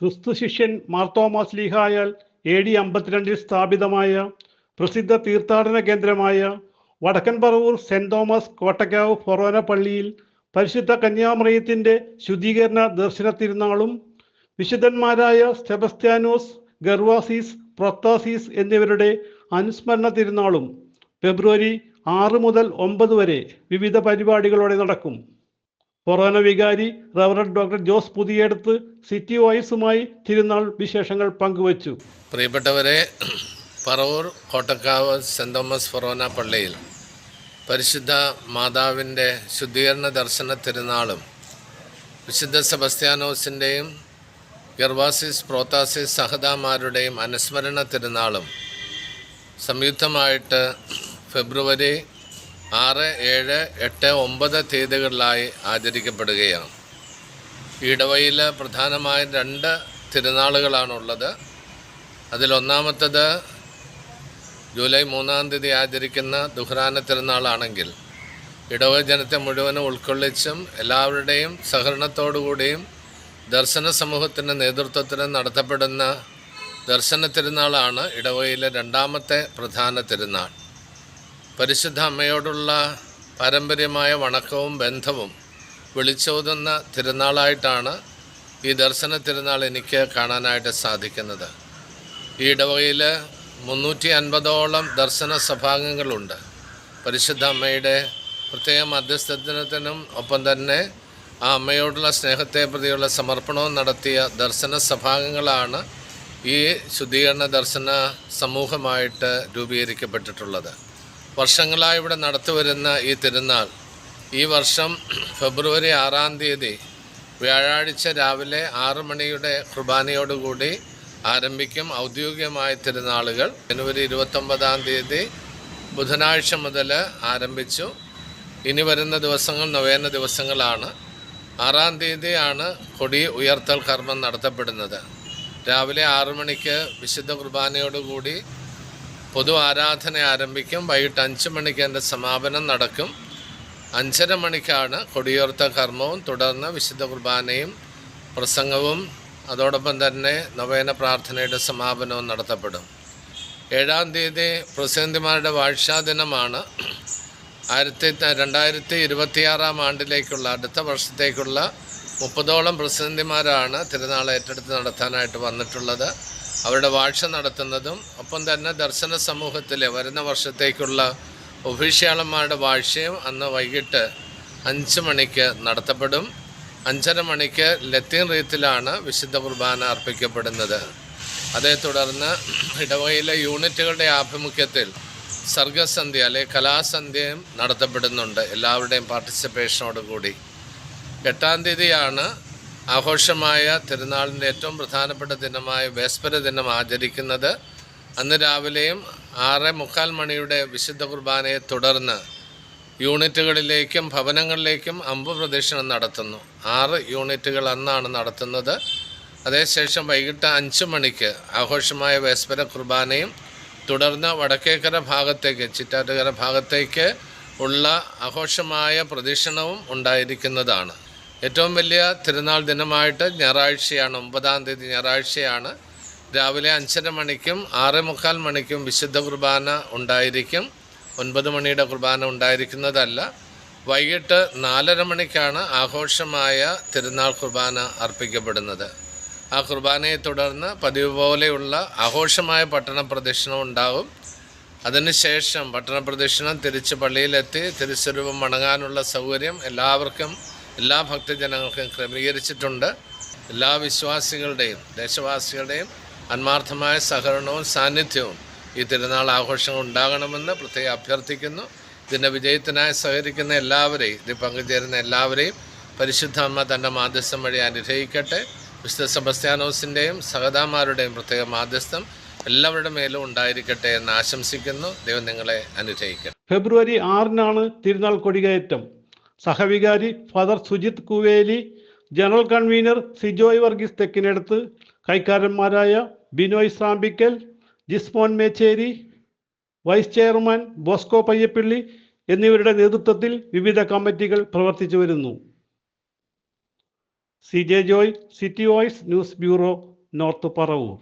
ക്രിസ്തു ശിഷ്യൻ മാർത്തോമാസ് ലീഹായാൽ A D അമ്പത്തിരണ്ടിൽ സ്ഥാപിതമായ പ്രസിദ്ധ തീർത്ഥാടന കേന്ദ്രമായ വടക്കൻ Paravur saint Thomas Kottakkavu forane പള്ളിയിൽ പരിശുദ്ധ കന്യാമറിയത്തിന്റെ ശുദ്ധീകരണ ദർശന തിരുനാളും വിശുദ്ധന്മാരായ സെബസ്ത്യാനോസ് ഗർവാസീസ് പ്രൊത്താസീസ് എന്നിവരുടെ അനുസ്മരണ തിരുനാളും ഫെബ്രുവരി ആറ് മുതൽ ഒമ്പത് വരെ വിവിധ പരിപാടികളോടെ നടക്കും. കൊറോണ വികാരി റവറന്റ് ഡോക്ടർ ജോസ് പുതിയെടുത്ത് സിറ്റി വോയിസുമായി തിരുനാൾ വിശേഷങ്ങൾ പങ്കുവച്ചു. പ്രിയപ്പെട്ടവരെ പറവൂർ കോട്ടക്കാവ് സെന്റ് തോമസ് ഫൊറോന പള്ളിയിൽ പരിശുദ്ധ മാതാവിന്റെ ശുദ്ധീകരണ ദർശന തിരുനാളും വിശുദ്ധ സെബസ്ത്യാനോസിന്റെയും ഗർവാസിസ് പ്രോത്താസിസ് സഹദാമാരുടെയും അനുസ്മരണ തിരുനാളും സംയുക്തമായിട്ട് ഫെബ്രുവരി ആറ് ഏഴ് എട്ട് ഒമ്പത് തീയതികളിലായി ആചരിക്കപ്പെടുകയാണ്. ഇടവയിൽ പ്രധാനമായും രണ്ട് തിരുനാളുകളാണുള്ളത്. അതിലൊന്നാമത്തത് ജൂലൈ മൂന്നാം തീയതി ആചരിക്കുന്ന ദുഹ്റാന തിരുനാളാണെങ്കിൽ ഇടവ ജനത്തെ മുഴുവനും ഉൾക്കൊള്ളിച്ചും എല്ലാവരുടെയും സഹകരണത്തോടുകൂടിയും ദർശന സമൂഹത്തിന്റെ നേതൃത്വത്തിന് നടത്തപ്പെടുന്ന ദർശന തിരുനാളാണ് ഇടവയിലെ രണ്ടാമത്തെ പ്രധാന തിരുനാൾ. പരിശുദ്ധ അമ്മയോടുള്ള പാരമ്പര്യമായ വണക്കവും ബന്ധവും വിളിച്ചോതുന്ന തിരുനാളായിട്ടാണ് ഈ ദർശന തിരുനാൾ എനിക്ക് കാണാനായിട്ട് സാധിക്കുന്നത്. ഈ ഇടവകയിൽ മുന്നൂറ്റി അൻപതോളം ദർശന സഭാംഗങ്ങളുണ്ട്. പരിശുദ്ധ അമ്മയുടെ പ്രത്യേക മധ്യസ്ഥത്തിനും ഒപ്പം തന്നെ ആ അമ്മയോടുള്ള സ്നേഹത്തെ പ്രതിയുള്ള സമർപ്പണവും നടത്തിയ ദർശന സഭാംഗങ്ങളാണ് ഈ ശുദ്ധീകരണ ദർശന സമൂഹമായിട്ട് രൂപീകരിക്കപ്പെട്ടിട്ടുള്ളത്. വർഷങ്ങളായി ഇവിടെ നടത്തിവരുന്ന ഈ തിരുനാൾ. ഈ വർഷം ഫെബ്രുവരി ആറാം തീയതി വ്യാഴാഴ്ച രാവിലെ ആറ് മണിയുടെ കുർബാനയോടുകൂടി ആരംഭിക്കും ഔദ്യോഗികമായ തിരുനാളുകൾ. ജനുവരി ഇരുപത്തൊമ്പതാം തീയതി ബുധനാഴ്ച മുതൽ ആരംഭിച്ചു. ഇനി വരുന്ന ദിവസങ്ങൾ നവേന ദിവസങ്ങളാണ്. ആറാം തീയതിയാണ് കൊടി ഉയർത്തൽ കർമ്മം നടത്തപ്പെടുന്നത്. രാവിലെ ആറു മണിക്ക് വിശുദ്ധ കുർബാനയോടുകൂടി പൊതു ആരാധന ആരംഭിക്കും. വൈകിട്ട് അഞ്ച് മണിക്ക് എന്റെ സമാപനം നടക്കും. അഞ്ചര മണിക്കാണ് കൊടിയോർത്ത കർമ്മവും തുടർന്ന് വിശുദ്ധ കുർബാനയും പ്രസംഗവും അതോടൊപ്പം തന്നെ നവേന പ്രാർത്ഥനയുടെ സമാപനവും നടത്തപ്പെടും. ഏഴാം തീയതി പ്രസിഡന്റിമാരുടെ വാഴ്ചാ ദിനമാണ് ആയിരത്തി രണ്ടായിരത്തി ഇരുപത്തിയാറാം ആണ്ടിലേക്കുള്ള അടുത്ത വർഷത്തേക്കുള്ള മുപ്പതോളം പ്രസിഡന്റിമാരാണ് തിരുനാൾ ഏറ്റെടുത്ത് നടത്താനായിട്ട് വന്നിട്ടുള്ളത്. അവരുടെ വാഴ്ച നടത്തുന്നതും ഒപ്പം തന്നെ ദർശന സമൂഹത്തിലെ വരുന്ന വർഷത്തേക്കുള്ള ഒഫീഷ്യാളന്മാരുടെ വാഴ്ചയും അന്ന് വൈകിട്ട് അഞ്ച് മണിക്ക് നടത്തപ്പെടും. അഞ്ചര മണിക്ക് ലത്തീൻ റീത്തിലാണ് വിശുദ്ധ കുർബാന അർപ്പിക്കപ്പെടുന്നത്. അതേ തുടർന്ന് ഇടവയിലെ യൂണിറ്റുകളുടെ ആഭിമുഖ്യത്തിൽ സർഗസന്ധ്യ അല്ലെ കലാസന്ധ്യയും നടത്തപ്പെടുന്നുണ്ട്. എല്ലാവരുടെയും പാർട്ടിസിപ്പേഷനോടുകൂടി എട്ടാം തീയതിയാണ് ആഘോഷമായ തിരുനാളിന്റെ ഏറ്റവും പ്രധാനപ്പെട്ട ദിനമായ വേസ്പര ദിനം ആചരിക്കുന്നത് അന്ന് രാവിലെയും ആറ് മുക്കാൽ മണിയുടെ വിശുദ്ധ കുർബാനയെ തുടർന്ന് യൂണിറ്റുകളിലേക്കും ഭവനങ്ങളിലേക്കും അമ്പ് പ്രദക്ഷിണം നടത്തുന്നു. ആറ് യൂണിറ്റുകൾ അന്നാണ് നടത്തുന്നത്. അതേശേഷം വൈകിട്ട് അഞ്ച് മണിക്ക് ആഘോഷമായ വേസ്പര കുർബാനയും തുടർന്ന് വടക്കേക്കര ഭാഗത്തേക്ക് ചിറ്റാറ്റുകര ഭാഗത്തേക്ക് ഉള്ള ആഘോഷമായ പ്രദക്ഷിണവും ഉണ്ടായിരിക്കുന്നതാണ്. ഏറ്റവും വലിയ തിരുനാൾ ദിനമായിട്ട് ഞായറാഴ്ചയാണ് ഒമ്പതാം തീയതി ഞായറാഴ്ചയാണ്. രാവിലെ അഞ്ചര മണിക്കും ആറ് മുക്കാൽ മണിക്കും വിശുദ്ധ കുർബാന ഉണ്ടായിരിക്കും. ഒൻപത് മണിയുടെ കുർബാന ഉണ്ടായിരിക്കുന്നതല്ല. വൈകിട്ട് നാലര മണിക്കാണ് ആഘോഷമായ തിരുനാൾ കുർബാന അർപ്പിക്കപ്പെടുന്നത്. ആ കുർബാനയെ തുടർന്ന് പതിവ് പോലെയുള്ള ആഘോഷമായ പട്ടണ പ്രദക്ഷിണം ഉണ്ടാകും. അതിനുശേഷം പട്ടണ പ്രദക്ഷിണം തിരിച്ച് പള്ളിയിലെത്തി തിരുസ്വരൂപം മടങ്ങാനുള്ള സൗകര്യം എല്ലാവർക്കും എല്ലാ ഭക്തജനങ്ങൾക്കും ക്രമീകരിച്ചിട്ടുണ്ട്. എല്ലാ വിശ്വാസികളുടെയും ദേശവാസികളുടെയും ആത്മാർത്ഥമായ സഹകരണവും സാന്നിധ്യവും ഈ തിരുനാൾ ആഘോഷങ്ങൾ ഉണ്ടാകണമെന്ന് പ്രത്യേകം അഭ്യർത്ഥിക്കുന്നു. ഇതിന്റെ വിജയത്തിനായി സഹകരിക്കുന്ന എല്ലാവരെയും ഇതിൽ പങ്കുചേരുന്ന എല്ലാവരെയും പരിശുദ്ധ അമ്മ തന്റെ മാധ്യസ്ഥം വഴി അനുഗ്രഹിക്കട്ടെ. വിശുദ്ധ സെബസ്ത്യാനോസിന്റെയും സഹതാമാരുടെയും പ്രത്യേക മാധ്യസ്ഥം എല്ലാവരുടെ മേലും ഉണ്ടായിരിക്കട്ടെ എന്ന് ആശംസിക്കുന്നു. ദൈവം നിങ്ങളെ അനുഗ്രഹിക്കട്ടെ. ഫെബ്രുവരി ആറിനാണ് തിരുനാൾ കൊടികയറ്റം. സഹവികാരി Father Sujith Kuveli general convener Sijoy Varghese Thekkinadath കൈക്കാരന്മാരായ Binoy Sampikkal Jismon Mecheri vice chairman Bosco Payyappilly എന്നിവരുടെ നേതൃത്വത്തിൽ വിവിധ കമ്മിറ്റികൾ പ്രവർത്തിച്ചു വരുന്നു. C J Joy city voice news bureau north Paravur.